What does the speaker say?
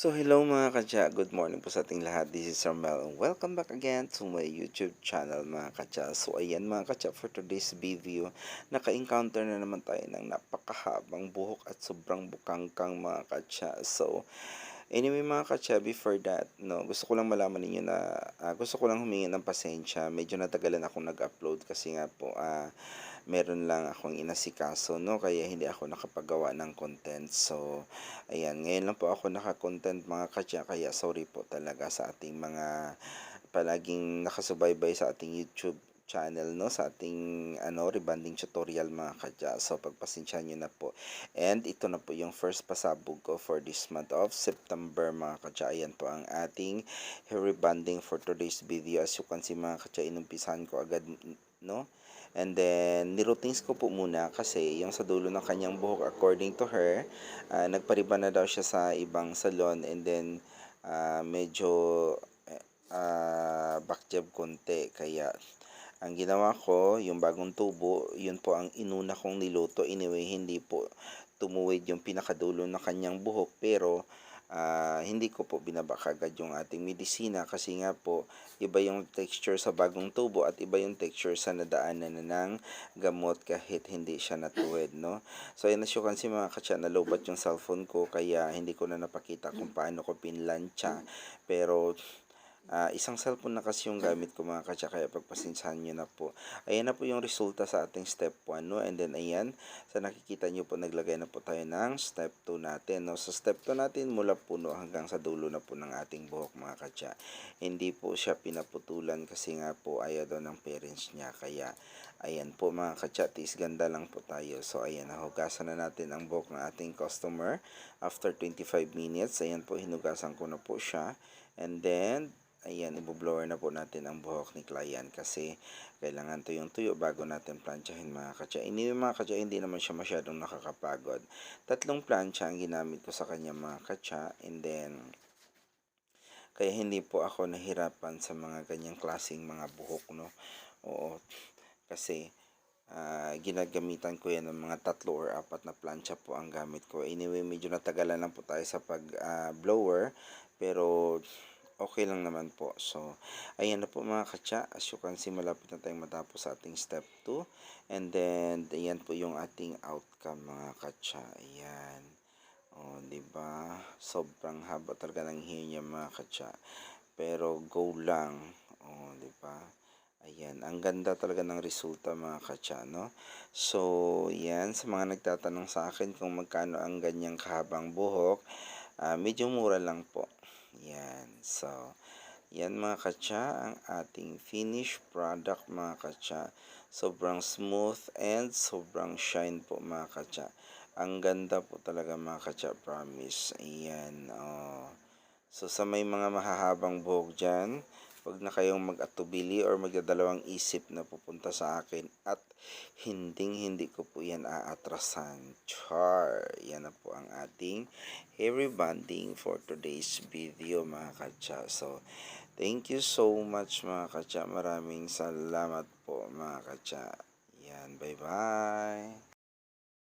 So hello mga kadya, good morning po sa ating lahat. This is Armel and welcome back again to my YouTube channel mga kadya. So ayan mga kadya, for today's video, naka-encounter na naman tayo ng napakahabang buhok at sobrang bukangkang mga kadya. So Anyway mga katsa, before that, no, gusto ko lang malaman ninyo na ah, gusto ko lang humingi ng pasensya. Medyo natagalan akong nag-upload kasi nga po ah, meron lang akong inasikaso, no, kaya hindi ako nakapagawa ng content. So, ayan, ngayon lang po ako naka-content mga katsa, kaya sorry po talaga sa ating mga palaging nakasubaybay sa ating YouTube channel no sa ating ano rebanding tutorial mga kadya. So pagpasensyahan niyo na po. And ito na po yung first pasabog ko for this month of September mga kadya. Ayan po ang ating rebanding for today's video. As you can see mga kadya, inumpisahan ko agad no. And then, niroutines ko po muna kasi yung sa dulo ng kanyang buhok, according to her, uh, nagpariba na daw siya sa ibang salon and then uh, medyo uh, backjab konti. Kaya ang ginawa ko, yung bagong tubo, yun po ang inuna kong niluto. Anyway, hindi po tumuwid yung pinakadulo ng kanyang buhok. Pero, uh, hindi ko po binaba kagad yung ating medisina kasi nga po, iba yung texture sa bagong tubo at iba yung texture sa nadaanan na ng gamot kahit hindi siya natuwid, no? So, ayun as you can see mga katsa, nalobat yung cellphone ko kaya hindi ko na napakita kung paano ko pinlansya. Pero, Uh, isang cellphone na kasi yung gamit ko mga katsa, kaya pagpasensyahan nyo na po. Ayan na po yung resulta sa ating step 1, no? And then, ayan, sa nakikita nyo po, naglagay na po tayo ng step 2 natin, no? Sa step 2 natin, mula puno hanggang sa dulo na po ng ating buhok mga katsa. Hindi po siya pinaputulan kasi nga po ayaw daw ng parents niya. Kaya, ayan po mga katsa, tis ganda lang po tayo. So, ayan, nahugasan na natin ang buhok ng ating customer. After 25 minutes, ayan po, hinugasan ko na po siya. And then, ayan, ibublower na po natin ang buhok ni client kasi kailangan tuyong tuyo bago natin planchahin mga katsa. Ini mga katsa, hindi naman siya masyadong nakakapagod. Tatlong plancha ang ginamit ko sa kanya mga katsa and then kaya hindi po ako nahirapan sa mga ganyang klaseng mga buhok no. Oo, kasi uh, ginagamitan ko yan ng mga tatlo or apat na plancha po ang gamit ko. Anyway, medyo natagalan lang po tayo sa pag uh, blower pero okay lang naman po. So, ayan na po mga katsa. As you can see, malapit na tayong matapos sa ating step 2. And then, ayan po yung ating outcome mga katsa. Ayan. O, di ba? Sobrang haba talaga ng hair niya mga katsa. Pero, go lang. O, di ba? Ayan, ang ganda talaga ng resulta mga katsa, no? So, yan, sa mga nagtatanong sa akin kung magkano ang ganyang kahabang buhok, uh, medyo mura lang po. Yan. So, yan mga katsa, ang ating finished product mga katsa. Sobrang smooth and sobrang shine po mga katsa. Ang ganda po talaga mga katsa, promise. Ayan. Oh. So, sa may mga mahahabang buhok dyan, Huwag na kayong mag-atubili or magdadalawang isip na pupunta sa akin at hinding hindi ko po yan aatrasan. Char! Yan na po ang ating hair rebonding for today's video mga katsa. So, thank you so much mga katsa. Maraming salamat po mga katsa. Yan, bye-bye!